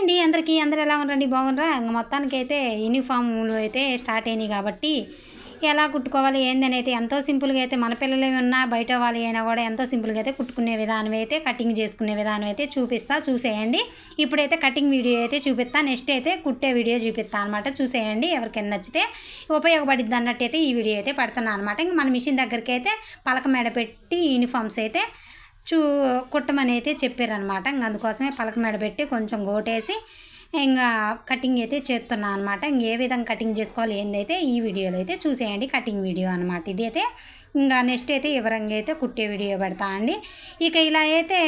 అండి అందరికీ అందరు ఎలా ఉన్నారండి? బాగున్నారా? ఇంక మొత్తానికి అయితే యూనిఫామ్లు అయితే స్టార్ట్ అయినాయి కాబట్టి ఎలా కుట్టుకోవాలి ఏందని అయితే ఎంతో సింపుల్గా అయితే మన పిల్లలు ఉన్నా బయట వాళ్ళు అయినా కూడా ఎంతో సింపుల్గా అయితే కుట్టుకునే విధానం అయితే కటింగ్ చేసుకునే విధానం అయితే చూపిస్తా చూసేయండి. ఇప్పుడైతే కటింగ్ వీడియో అయితే చూపిస్తా నెక్స్ట్ అయితే కుట్టే వీడియో చూపిస్తా అనమాట చూసేయండి ఎవరికైనా నచ్చితే ఉపయోగపడిద్ది అన్నట్టు అయితే ఈ వీడియో అయితే పెడుతున్నాను అనమాట ఇంక మన మిషన్ దగ్గరికి అయితే పలక మెడ పెట్టి యూనిఫామ్స్ అయితే చూ కుట్టమని అయితే చెప్పారనమాట ఇంక అందుకోసమే పలక మెడ పెట్టి కొంచెం గోటేసి ఇంకా కటింగ్ అయితే చేస్తున్నా అనమాట ఇంక ఏ విధంగా కటింగ్ చేసుకోవాలి ఏందైతే ఈ వీడియోలో అయితే చూసేయండి. కటింగ్ వీడియో అనమాట ఇది అయితే ఇంకా నెక్స్ట్ అయితే వివరంగా అయితే కుట్టే వీడియో పెడతా అండి. ఇక ఇలా అయితే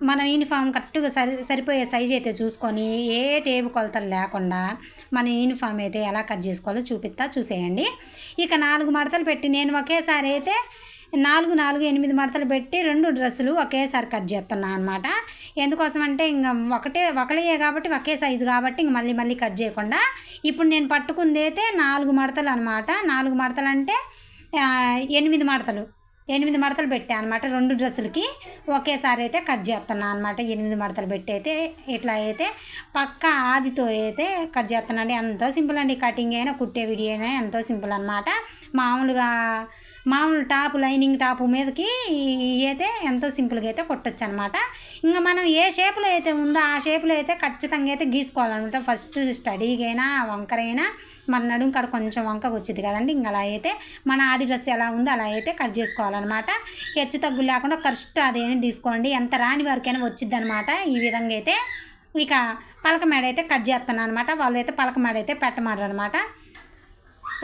మన యూనిఫామ్ కరెక్ట్గా సరి సరిపోయే సైజ్ అయితే చూసుకొని ఏ టేబు కొలతలు లేకుండా మన యూనిఫామ్ అయితే ఎలా కట్ చేసుకోవాలో చూపిస్తా చూసేయండి. ఇక నాలుగు మడతలు పెట్టి నేను ఒకేసారి అయితే నాలుగు నాలుగు ఎనిమిది మడతలు పెట్టి రెండు డ్రెస్సులు ఒకేసారి కట్ చేస్తున్నాను అనమాట ఎందుకోసం అంటే ఇంకా ఒకటే ఒకలయే కాబట్టి ఒకే సైజు కాబట్టి ఇంక మళ్ళీ మళ్ళీ కట్ చేయకుండా ఇప్పుడు నేను పట్టుకుంది అయితే నాలుగు మడతలు అనమాట నాలుగు మడతలు అంటే ఎనిమిది మడతలు. ఎనిమిది మడతలు పెట్టాను అనమాట రెండు డ్రెస్సులకి. ఒకేసారి అయితే కట్ చేస్తున్నాను అనమాట ఎనిమిది మడతలు పెట్టి అయితే ఇట్లా అయితే పక్క ఆదితో అయితే కట్ చేస్తున్నాను ఎంతో సింపుల్ అండి. కటింగ్ అయినా కుట్టే వీడియో అయినా ఎంతో సింపుల్ అనమాట మామూలుగా మామూలు టాప్ లైనింగ్ టాప్ మీదకి అయితే ఎంతో సింపుల్గా అయితే కుట్టచ్చు అనమాట ఇంకా మనం ఏ షేప్లో అయితే ఉందో ఆ షేప్లో అయితే ఖచ్చితంగా అయితే గీసుకోవాలన్నమాట ఫస్ట్ స్టడీకైనా వంకరైనా మన నడుం కాడ కొంచెం వంక వచ్చింది కదండి. ఇంకా అలా అయితే మన ఆది డ్రెస్ ఎలా ఉందో అలా అయితే కట్ చేసుకోవాలి. చేసుకోవాలన్నమాట హెచ్చు తగ్గు లేకుండా కరెక్ట్ అదేమి తీసుకోండి. ఎంత రాని వరకైనా వచ్చింది అనమాట ఈ విధంగా అయితే ఇక పలక మేడ అయితే కట్ చేస్తున్నాను అనమాట వాళ్ళు అయితే పలక మేడ అయితే పెట్టమన్నారు అనమాట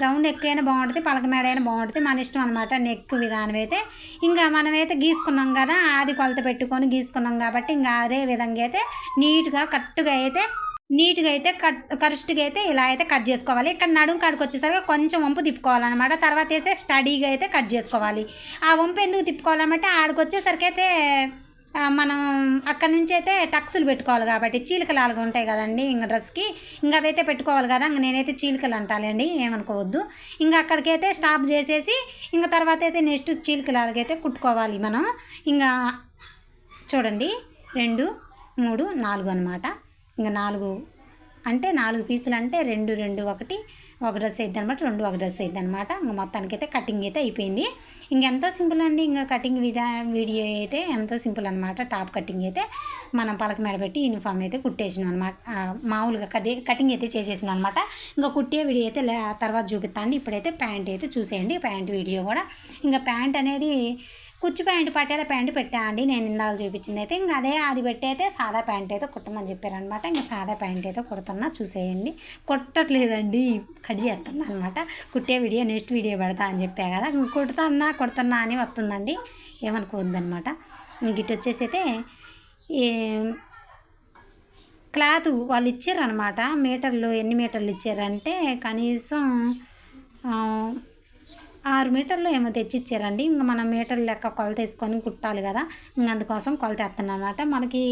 రౌండ్ నెక్ అయినా బాగుంటుంది పలక మేడ అయినా బాగుంటుంది. మన ఇష్టం అనమాట నెక్ విధానం అయితే ఇంకా మనమైతే గీసుకున్నాం కదా అది కొలత పెట్టుకొని గీసుకున్నాం కాబట్టి ఇంకా అదే విధంగా అయితే నీట్గా కరెక్ట్గా అయితే నీట్గా అయితే కట్ కరెక్ట్గా అయితే ఇలా అయితే కట్ చేసుకోవాలి. ఇక్కడ నడుము కాడికి వచ్చేసరికి కొంచెం వంపు తిప్పుకోవాలన్నమాట. తర్వాత అయితే స్టడీగా అయితే కట్ చేసుకోవాలి. ఆ వంపు ఎందుకు తిప్పుకోవాలన్నమాట? ఆడికి వచ్చేసరికి అయితే మనం అక్కడ నుంచి అయితే టక్సులు పెట్టుకోవాలి కాబట్టి చీలికలు అలాగా ఉంటాయి కదండి ఇంకా డ్రెస్కి. ఇంకా అవైతే పెట్టుకోవాలి కదా ఇంకా నేనైతే చీలికలు అంటాలండి ఏమనుకోవద్దు. ఇంకా అక్కడికైతే స్టాప్ చేసేసి ఇంకా తర్వాత అయితే నెక్స్ట్ చీలికలు అలాగైతే కుట్టుకోవాలి మనం. ఇంకా చూడండి రెండు మూడు నాలుగు అనమాట ఇంకా నాలుగు అంటే నాలుగు పీసులు అంటే రెండు రెండు ఒకటి ఒక డ్రెస్ అయితే అనమాట రెండు ఒక డ్రెస్ అయితే అనమాట ఇంకా మొత్తానికి అయితే కటింగ్ అయితే అయిపోయింది. ఇంకెంతో సింపుల్ అండి ఇంకా కటింగ్ విధా వీడియో అయితే ఎంతో సింపుల్ అనమాట. టాప్ కటింగ్ అయితే మనం పలక మీద పెట్టి యూనిఫామ్ అయితే కుట్టేసినాం అనమాట. మామూలుగా కటి కటింగ్ అయితే చేసేసినాం అనమాట. ఇంకా కుట్టే వీడియో అయితే లే- తర్వాత చూపిస్తాండి ఇప్పుడైతే ప్యాంట్ అయితే చూసేయండి ప్యాంట్ వీడియో కూడా. ఇంకా ప్యాంట్ అనేది కుచ్చు ప్యాంటు పట్టేల ప్యాంటు పెట్టా అండి. నేను ఇందాక చూపించింది అయితే ఇంకా అదే అది పెట్టయితే సాదా ప్యాంట్ అయితే కుట్టమని చెప్పారనమాట. ఇంకా సాదా ప్యాంట్ అయితే కుడుతున్నా చూసేయండి. కుట్టట్లేదండి కట్ చేస్తున్నా అనమాట. కుట్టే వీడియో నెక్స్ట్ వీడియో పెడతా అని చెప్పా కదా. ఇంక కుడుతున్నా కుడుతున్నా అని వస్తుందండి. ఏమనుకోవద్దనమాట ఇంక ఇటు వచ్చేసి అయితే క్లాత్ వాళ్ళు ఇచ్చారనమాట. మీటర్లు ఎన్ని మీటర్లు ఇచ్చారంటే కనీసం ఆరు మీటర్లు ఏమో తెచ్చిచ్చారండి. ఇంకా మనం మీటర్లు లెక్క కొలత వేసుకొని కుట్టాలి కదా. ఇంక అందుకోసం కొలత వేస్తున్నాను అనమాట మనకి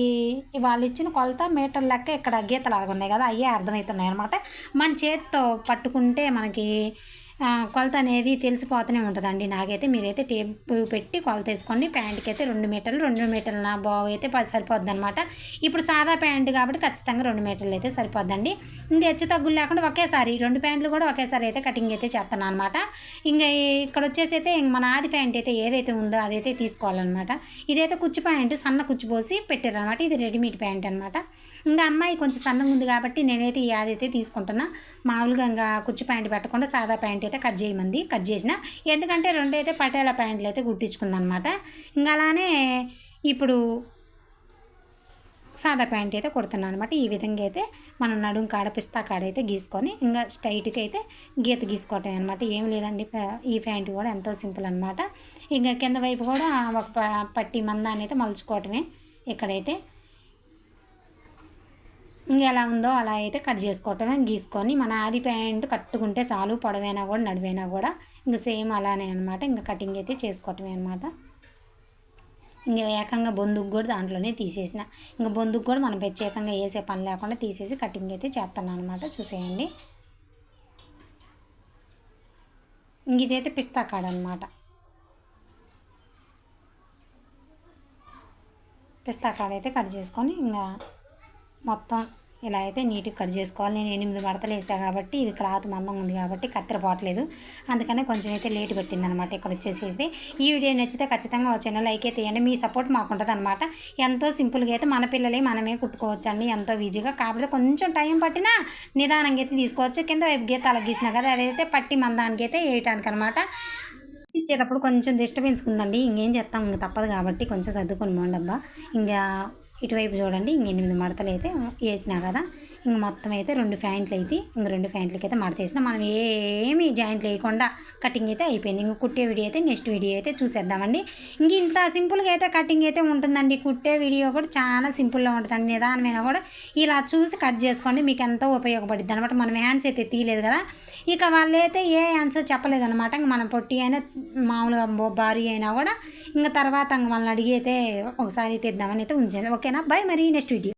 వాళ్ళు ఇచ్చిన కొలత మీటర్ లెక్క ఇక్కడ గీతలు అలాగున్నాయి కదా. అయ్యే అర్థమవుతున్నాయి అనమాట మన చేతితో పట్టుకుంటే మనకి కొలత అనేది తెలిసిపోతూనే ఉంటుందండి. నాకైతే మీరైతే టేప్ పెట్టి కొలత వేసుకోండి. ప్యాంట్కి అయితే రెండు మీటర్లు రెండు మీటర్ల నా బాగు అయితే సరిపోద్ది అనమాట ఇప్పుడు సాదా ప్యాంట్ కాబట్టి ఖచ్చితంగా రెండు మీటర్లు అయితే సరిపోద్దండి. ఇంకా హెచ్చు తగ్గులు లేకుండా ఒకేసారి రెండు ప్యాంట్లు కూడా ఒకేసారి అయితే కటింగ్ అయితే చేస్తాను అనమాట ఇంకా ఇక్కడ వచ్చేసి అయితే ఇంక మన ఆది ప్యాంట్ అయితే ఏదైతే ఉందో అదైతే తీసుకోవాలన్నమాట. ఇదైతే కుచ్చు ప్యాంట్ సన్న కుచ్చు పోసి పెట్టారనమాట ఇది రెడీమేడ్ ప్యాంట్ అనమాట ఇంకా అమ్మాయి కొంచెం సన్నగా ఉంది కాబట్టి నేనైతే ఈ ఆది అయితే తీసుకుంటున్నా. మామూలుగా ఇంకా కుచ్చు ప్యాంట్ పెట్టకుండా సాదా ప్యాంట్ అయితే కట్ చేయమంది. కట్ చేసిన ఎందుకంటే రెండు అయితే పటేల ప్యాంట్లు అయితే కుట్టించుకుందనమాట. ఇంకా అలానే ఇప్పుడు సాదా ప్యాంట్ అయితే కుడుతున్నాను అనమాట ఈ విధంగా అయితే మనం నడుం కాడ పిస్తా కాడ అయితే గీసుకొని ఇంకా స్ట్రైట్గా అయితే గీత గీసుకోవటం అనమాట ఏం లేదండి ఈ ప్యాంట్ కూడా ఎంతో సింపుల్ అనమాట ఇంకా కింద వైపు కూడా ఒక ప- పట్టి మందాన్ని అయితే మలుచుకోవటమే ఇక్కడైతే ఇంకెలా ఎలా ఉందో అలా అయితే కట్ చేసుకోవటమే గీసుకొని మన ఆది ప్యాంట్ కట్టుకుంటే చాలు పొడవైనా కూడా నడివైనా కూడా ఇంకా సేమ్ అలానే అనమాట ఇంకా కటింగ్ అయితే చేసుకోవటమే అనమాట ఇంకా ఏకంగా బొందుకు కూడా దాంట్లోనే తీసేసిన. ఇంకా బొందుకు కూడా మనం ప్రత్యేకంగా వేసే పని లేకుండా తీసేసి కటింగ్ అయితే చేస్తాను అనమాట చూసేయండి. ఇంక ఇదైతే పిస్తా కాడ అనమాట పిస్తా కాడ అయితే కట్ చేసుకొని ఇంకా మొత్తం ఇలా అయితే నీట్గా కట్ చేసుకోవాలి. నేను ఎనిమిది మడతలు వేసా కాబట్టి ఇది క్లాత్ మందం ఉంది కాబట్టి కత్తెర పోవట్లేదు. అందుకనే కొంచెం అయితే లేట్ పెట్టింది అనమాట ఇక్కడ వచ్చేసి అయితే. ఈ వీడియో నచ్చితే ఖచ్చితంగా వచ్చిన లైక్ అయితే ఇవ్వండి. మీ సపోర్ట్ మాకు ఉంటుంది అనమాట ఎంతో సింపుల్గా అయితే మన పిల్లలే మనమే కుట్టుకోవచ్చు అండి ఎంతో ఈజీగా కాకపోతే కొంచెం టైం పట్టినా నిదానంగా అయితే తీసుకోవచ్చు. కింద వైపు గీత అలా కదా అదైతే పట్టి మందానికి అయితే వేయటానికి అనమాట ఇచ్చేటప్పుడు కొంచెం డిస్టర్బెన్స్ ఉందండి. ఇంకేం చేస్తాం? ఇంక తప్పదు కాబట్టి కొంచెం సర్దుకొని మోండబ్బా ఇంకా ఇటువైపు చూడండి ఇంక ఎనిమిది మడతలు అయితే వేసినా కదా. ఇంక మొత్తం అయితే రెండు ఫ్యాంట్లు అయితే ఇంక రెండు ఫ్యాంట్లకి అయితే మడతేసిన. మనం ఏమి జాయింట్లు వేయకుండా కటింగ్ అయితే అయిపోయింది. ఇంక కుట్టే వీడియో అయితే నెక్స్ట్ వీడియో అయితే చూసేద్దామండి. ఇంక ఇంత సింపుల్గా అయితే కటింగ్ అయితే ఉంటుందండి. కుట్టే వీడియో కూడా చాలా సింపుల్గా ఉంటుందండి. నిదానమైన కూడా ఇలా చూసి కట్ చేసుకోండి. మీకు ఎంతో ఉపయోగపడుద్ది అనమాట మనం హ్యాండ్స్ అయితే తీయలేదు కదా. ఇక వాళ్ళైతే ఏ ఆన్సర్ చెప్పలేదన్నమాట. ఇంక మనం పొట్టి అయినా మామూలుగా బో- భారీ అయినా కూడా ఇంకా తర్వాత ఇంక వాళ్ళని అడిగి అయితే ఒకసారి తీద్దామని అయితే ఉంచాను ఓకేనా? బాయ్ మరి నెక్స్ట్ వీడియో.